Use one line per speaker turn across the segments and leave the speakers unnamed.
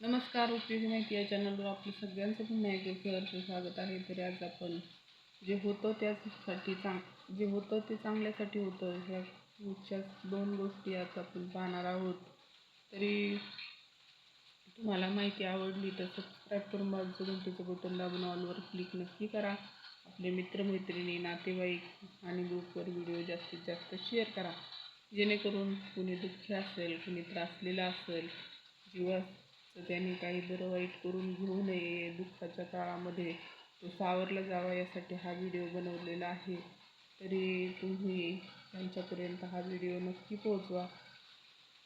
नमस्कार उपयोगी माहिती या चॅनलवर आपलं सगळ्यांचं पुन्हा एकदा सहर्ष स्वागत आहे. तरी आज आपण जे होतं त्यासाठी चांग जे होतं ते चांगल्यासाठी होतं ह्या पुढच्या दोन गोष्टी आज आपण पाहणार आहोत. तरी तुम्हाला माहिती आवडली तर सबस्क्राईब करून बाजूचं घंटेचं बटन दाबून ऑलवर क्लिक नक्की करा. आपले मित्रमैत्रिणी नातेवाईक आणि ग्रुपवर व्हिडिओ जास्तीत जास्त शेअर करा. जेणेकरून कुणी दुःखी असेल कुणी त्रासलेला असेल तर त्यांनी काही बरं वाईट करून घेऊ नये दुःखाच्या काळामध्ये. तो सावरला जावा यासाठी हा व्हिडिओ बनवलेला आहे. तरी तुम्ही त्यांच्यापर्यंत हा व्हिडिओ नक्की पोहोचवा.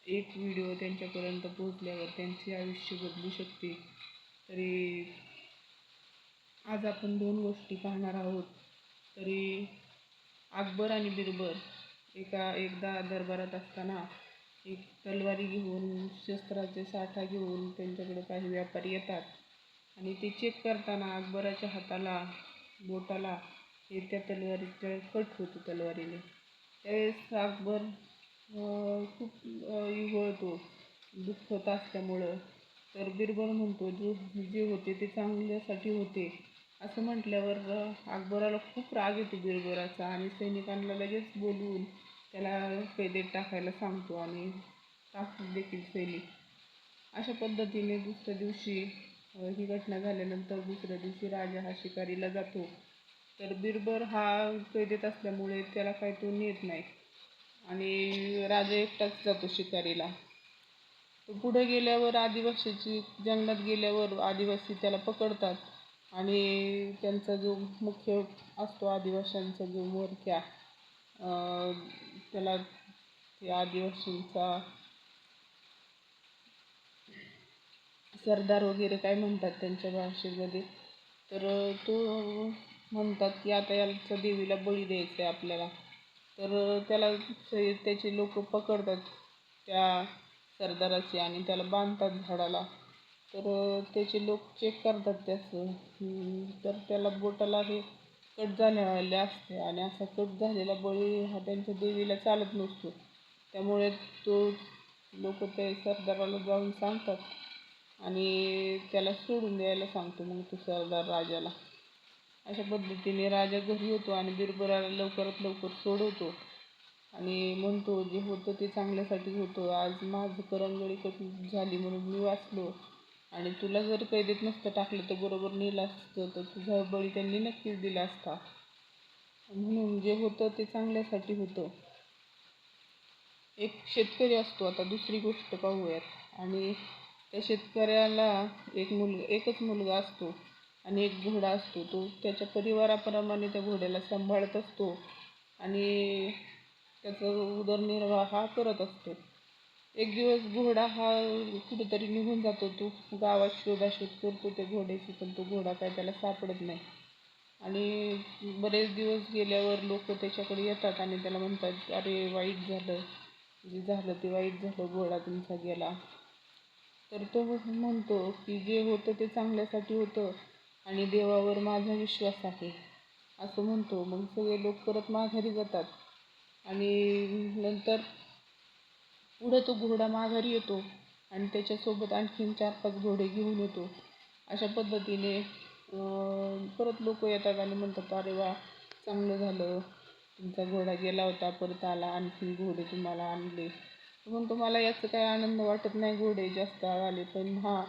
एक व्हिडिओ त्यांच्यापर्यंत पोहोचल्यावर त्यांचे आयुष्य बदलू शकते. तरी आज आपण दोन गोष्टी पाहणार आहोत. तरी अकबर आणि बिरबल एका एकदा दरबारात असताना एक तलवारी घेऊन शस्त्राचे साठा घेऊन त्यांच्याकडे काही व्यापारी येतात. आणि ते चेक करताना अकबराच्या हाताला बोटाला हे त्या तलवारीच्या कट होतो तलवारीने. त्यावेळेस अकबर खूप अं, इवळतो असल्यामुळं. तर बिरबल म्हणतो जो जे होते ते चांगल्यासाठी होते. असं म्हटल्यावर अकबराला खूप राग येतो बिरबलाचा आणि सैनिकांना लगेच बोलवून त्याला कैदेत टाकायला सांगतो आणि टाकतात देखील सैनिक अशा पद्धतीने दुसऱ्या दिवशी ही घटना झाल्यानंतर दुसऱ्या दिवशी राजा हा शिकारीला जातो. तर बिरबल हा कैदेत असल्यामुळे त्याला काही तो नेत नाही आणि राजा एकटाच जातो शिकारीला. तो पुढे गेल्यावर आदिवासीची जंगलात गेल्यावर आदिवासी त्याला पकडतात आणि त्यांचा जो मुख्य असतो आदिवाशांचा जो मोरक्या त्याला त्या आदिवासींचा सरदार वगैरे काय म्हणतात त्यांच्या भाषेमध्ये? तर तो म्हणतात की आता याचा देवीला बळी द्यायचा आहे आपल्याला. तर त्याला त्याचे लोक पकडतात त्या सरदाराचे आणि त्याला बांधतात झाडाला. तर त्याचे लोक चेक करतात त्याचं. तर त्याला बोटाला हे कट झालेले असते आणि असा कट झालेला बळी हा त्यांच्या देवीला चालत नसतो. त्यामुळे तो लोक ते सरदाराला जाऊन सांगतात आणि त्याला सोडून द्यायला सांगतो मग तो सरदार राजाला. अशा पद्धतीने राजा घरी येतो आणि बिरबराला लवकरात लवकर सोडवतो आणि म्हणतो जे होतं ते चांगल्यासाठी होतं. आज माझं करंगळी कट झाली म्हणून मी वाचलो. आणि तुला जर कैदेत नसतं टाकलं तर बरोबर नेलं असतं तर तुझा बळी त्यांनी नक्कीच दिला असता. म्हणून जे होतं ते चांगल्यासाठी होतं. एक शेतकरी असतो आता दुसरी गोष्ट पाहूयात. आणि त्या शेतकऱ्याला एक मुलगा एकच मुलगा असतो आणि एक घोडा असतो. तो त्याच्या परिवाराप्रमाणे त्या घोड्याला सांभाळत असतो आणि त्याचा उदरनिर्वाह हा करत असतो. एक दिवस घोडा हा कुठेतरी निघून जातो तो. गावात शोधाशोध करतो त्या घोड्याची पण तो घोडा काय त्याला सापडत नाही. आणि बरेच दिवस गेल्यावर लोक त्याच्याकडे येतात आणि त्याला म्हणतात अरे वाईट झालं. जे झालं ते वाईट झालं घोडा तुमचा गेला. तर तो म्हणतो की जे होतं ते चांगल्यासाठी होतं आणि देवावर माझा विश्वास आहे. असं म्हणतो. मग सगळे लोक परत माघारी जातात. आणि नंतर पुढं तो घोडा माघारी येतो आणि त्याच्यासोबत आणखीन चार पाच घोडे घेऊन येतो. अशा पद्धतीने परत लोक येतात आणि म्हणतात अरे वा चांगलं झालं. तुमचा घोडा गेला होता परत आला आणखीन घोडे तुम्हाला आणले. तो म्हणतो मला याचं काही आनंद वाटत नाही घोडे जास्त आले पण हां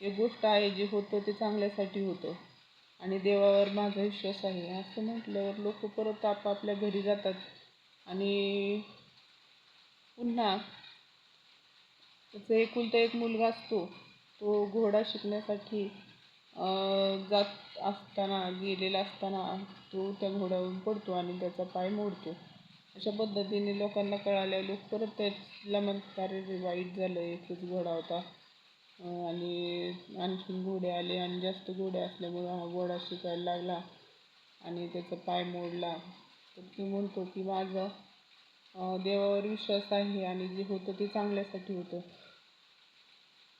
एक गोष्ट आहे जे होतं ते चांगल्यासाठी होतं. आणि देवावर माझा विश्वास आहे. असं म्हटल्यावर लोक परत आपापल्या घरी जातात. आणि पुन्हा त्याचा एकुलता एक मुलगा असतो तो घोडा शिकण्यासाठी जात असताना गेलेला असताना तो त्या घोड्यावरून पडतो आणि त्याचा पाय मोडतो. अशा पद्धतीने लोकांना कळाल्या लोक परत त्याला म्हणतात अरे रे वाईट झालं एकच घोडा होता. आणि आणखीन घोडे आले आणि जास्त घोडे असल्यामुळं हा घोडा शिकायला लागला आणि त्याचा पाय मोडला. तर ती म्हणतो की माझं देवावर विश्वास आहे आणि जे होतं ते चांगल्यासाठी होतं.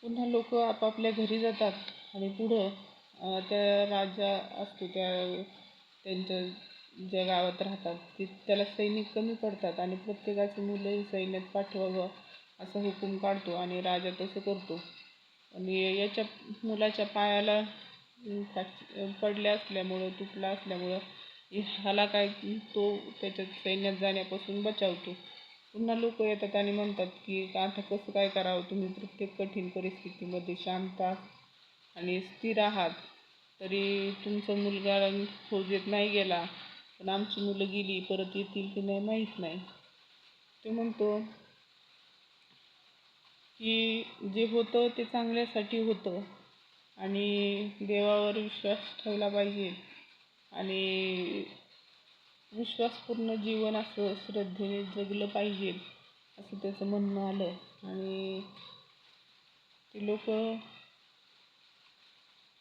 पुन्हा लोक आपापल्या घरी जातात आणि पुढं त्या राजा असतो त्या त्यांच्या ज्या गावात राहतात ते त्याला सैनिक कमी पडतात आणि प्रत्येकाची मुलंही सैन्यात पाठवावं असा हुकूम काढतो आणि राजा तसं करतो. आणि याच्या मुलाच्या पायाला पडल्या असल्यामुळं तुटला असल्यामुळं ह्याला काय तो त्याच्या सैन्यात जाण्यापासून बचावतो. पुन्हा लोक येतात आणि म्हणतात की आता कसं काय करावं? तुम्ही प्रत्येक कठीण परिस्थितीमध्ये शांत आणि स्थिर आहात. तरी तुमचा मुलगा फौजेत नाही गेला पण आमची मुलं गेली परत येतील की नाही माहीत नाही. ते म्हणतो की जे होतं ते चांगल्यासाठी होतं आणि देवावर विश्वास ठेवला पाहिजे. आणि विश्वासपूर्ण जीवन असं श्रद्धेने जगलं पाहिजे असं त्याचं म्हणणं आलं आणि ते लोक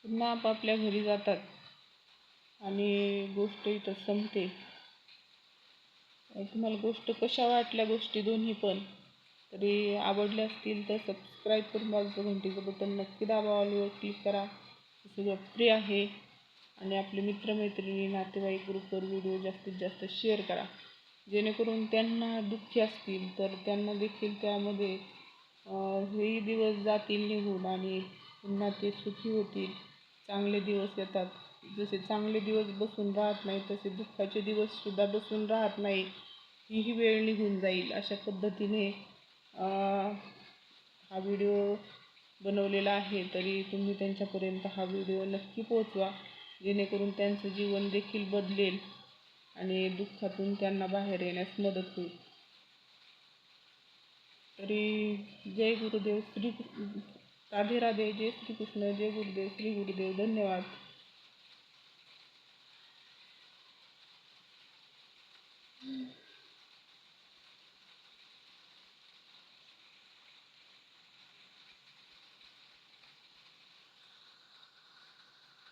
पुन्हा आपापल्या घरी जातात आणि गोष्ट इथं संपते. तुम्हाला गोष्ट कशा वाटल्या गोष्टी दोन्ही पण तरी आवडल्या असतील तर सबस्क्राईब करून बाजूचं घंटीचं बटन नक्की दाबा ऑलवर क्लिक करा. सगळं फ्री आहे. आणि आपले मित्रमैत्रिणी नातेवाईक ग्रुपवर व्हिडिओ जास्तीत जास्त शेअर करा. जेणेकरून त्यांना दुःखी असतील तर त्यांना देखील त्यामध्ये हे हेही दिवस जातील निघून आणि पुन्हा ते सुखी होतील. चांगले दिवस येतात. जसे चांगले दिवस बसून राहत नाही तसे दुःखाचे दिवससुद्धा बसून राहत नाही. हीही वेळ निघून जाईल अशा पद्धतीने हा व्हिडिओ बनवलेला आहे. तरी तुम्ही त्यांच्यापर्यंत हा व्हिडिओ नक्की पोहोचवा. जेणेकरून त्यांचं जीवन देखील बदलेल आणि दुःखातून त्यांना बाहेर येण्यास मदत होईल तरी जय गुरुदेव श्री राधे राधे जय श्रीकृष्ण जय गुरुदेव श्री गुरुदेव धन्यवाद Mm-hmm.